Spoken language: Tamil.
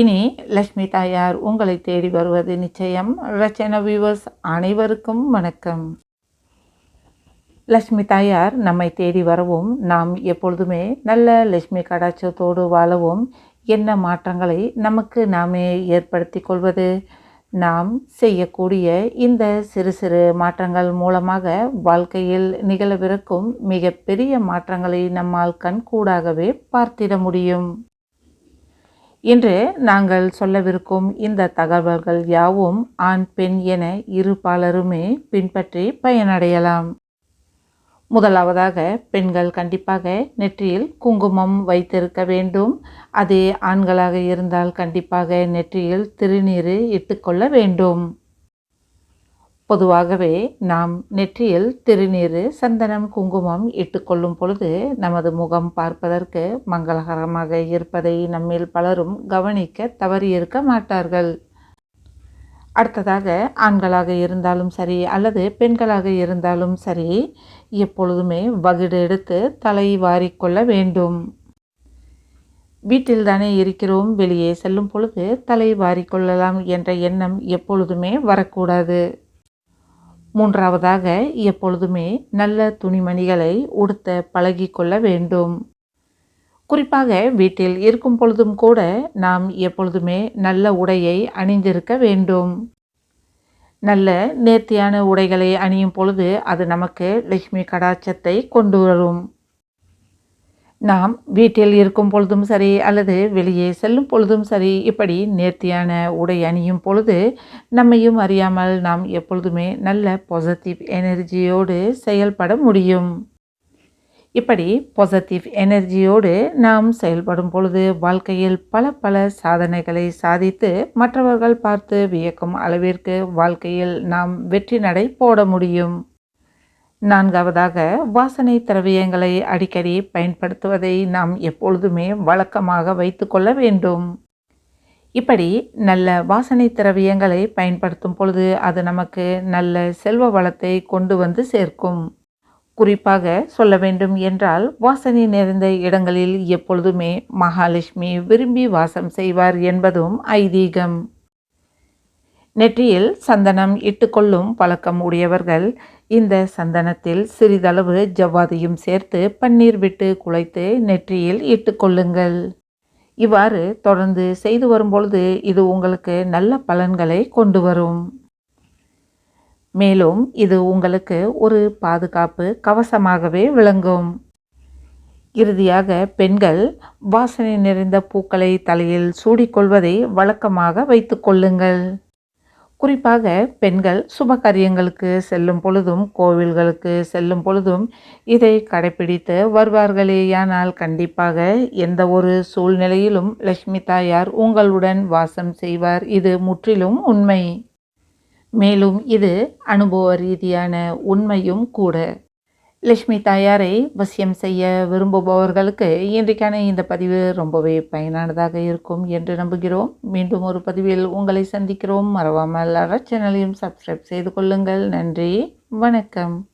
இனி லக்ஷ்மி தாயார் உங்களை தேடி வருவது நிச்சயம். ரச்சன வியூவர்ஸ் அனைவருக்கும் வணக்கம். லக்ஷ்மி தாயார் நம்மை தேடி வரவும் நாம் எப்பொழுதுமே நல்ல லக்ஷ்மி கடாட்சத்தோடு வாழவும் என்ன மாற்றங்களை நமக்கு நாமே ஏற்படுத்தி கொள்வது? நாம் செய்யக்கூடிய இந்த சிறு சிறு மாற்றங்கள் மூலமாக வாழ்க்கையில் நிகழவிருக்கும் மிகப்பெரிய மாற்றங்களை நம்மால் கண்கூடாகவே பார்த்திட முடியும். இன்று நாங்கள் சொல்லவிருக்கும் இந்த தகவல்கள் யாவும் ஆண் பெண் என இரு பாலருமே பின்பற்றி பயனடையலாம். முதலாவதாக பெண்கள் கண்டிப்பாக நெற்றியில் குங்குமம் வைத்திருக்க வேண்டும். அதே ஆண்களாக இருந்தால் கண்டிப்பாக நெற்றியில் திருநீர் இட்டுக்கொள்ள வேண்டும். பொதுவாகவே நாம் நெற்றியில் திருநீர் சந்தனம் குங்குமம் இட்டுக்கொள்ளும் பொழுது நமது முகம் பார்ப்பதற்கு மங்களகரமாக இருப்பதை நம்மில் பலரும் கவனிக்க தவறியிருக்க மாட்டார்கள். அடுத்ததாக ஆண்களாக இருந்தாலும் சரி அல்லது பெண்களாக இருந்தாலும் சரி எப்பொழுதுமே வகிடு எடுத்து தலை வாரிக்கொள்ள வேண்டும். வீட்டில் தானே இருக்கிறோம் வெளியே செல்லும் பொழுது தலை வாரிக்கொள்ளலாம் என்ற எண்ணம் எப்பொழுதுமே வரக்கூடாது. மூன்றாவதாக எப்பொழுதுமே நல்ல துணிமணிகளை உடுத்த பழகிக்கொள்ள வேண்டும். குறிப்பாக வீட்டில் இருக்கும் பொழுதும் கூட நாம் எப்பொழுதுமே நல்ல உடையை அணிந்திருக்க வேண்டும். நல்ல நேர்த்தியான உடைகளை அணியும் பொழுது அது நமக்கு லட்சுமி கடாட்சத்தை கொண்டு வரும். நாம் வீட்டில் இருக்கும் பொழுதும் சரி அல்லது வெளியே செல்லும் பொழுதும் சரி இப்படி நேர்த்தியான உடை அணியும் பொழுது நம்மையும் அறியாமல் நாம் எப்பொழுதுமே நல்ல பாசிட்டிவ் எனர்ஜியோடு செயல்பட முடியும். இப்படி பாசிட்டிவ் எனர்ஜியோடு நாம் செயல்படும் பொழுது வாழ்க்கையில் பல பல சாதனைகளை சாதித்து மற்றவர்கள் பார்த்து வியக்கும் அளவிற்கு வாழ்க்கையில் நாம் வெற்றி நடை போட முடியும். நான்காவதாக வாசனை திரவியங்களை அடிக்கடி பயன்படுத்துவதை நாம் எப்பொழுதுமே வழக்கமாக வைத்து கொள்ள வேண்டும். இப்படி நல்ல வாசனை திரவியங்களை பயன்படுத்தும் பொழுது அது நமக்கு நல்ல செல்வ வளத்தை கொண்டு வந்து சேர்க்கும். குறிப்பாக சொல்ல வேண்டும் என்றால் வாசனை நிறைந்த இடங்களில் எப்பொழுதுமே மகாலட்சுமி விரும்பி வாசம் செய்வார் என்பதும் ஐதீகம். நெற்றியில் சந்தனம் இட்டுக்கொள்ளும் பழக்கம் உடையவர்கள் இந்த சந்தனத்தில் சிறிதளவு ஜவ்வாதையும் சேர்த்து பன்னீர் விட்டு குழைத்து நெற்றியில் இட்டுக்கொள்ளுங்கள். இவ்வாறு தொடர்ந்து செய்து வரும்பொழுது இது உங்களுக்கு நல்ல பலன்களை கொண்டு வரும். மேலும் இது உங்களுக்கு ஒரு பாதுகாப்பு கவசமாகவே விளங்கும். இறுதியாக பெண்கள் வாசனை நிறைந்த பூக்களை தலையில் சூடிக்கொள்வதை வழக்கமாக வைத்துக்கொள்ளுங்கள் குறிப்பாக பெண்கள் சுப காரியங்களுக்கு செல்லும் பொழுதும் கோவில்களுக்கு செல்லும் பொழுதும் இதை கடைபிடித்து வருவார்களேயானால் கண்டிப்பாக எந்த ஒரு சூழ்நிலையிலும் லக்ஷ்மி தாயார் உங்களுடன் வாசம் செய்வார். இது முற்றிலும் உண்மை. மேலும் இது அனுபவ ரீதியான உண்மையும் கூட. லக்ஷ்மி தாயாரை வசியம் செய்ய விரும்புபவர்களுக்கு இன்றைக்கான இந்த பதிவு ரொம்பவே பயனானதாக இருக்கும் என்று நம்புகிறோம். மீண்டும் ஒரு பதிவில் உங்களை சந்திக்கிறோம். மறவாமல் சேனலையும் சப்ஸ்கிரைப் செய்து கொள்ளுங்கள். நன்றி. வணக்கம்.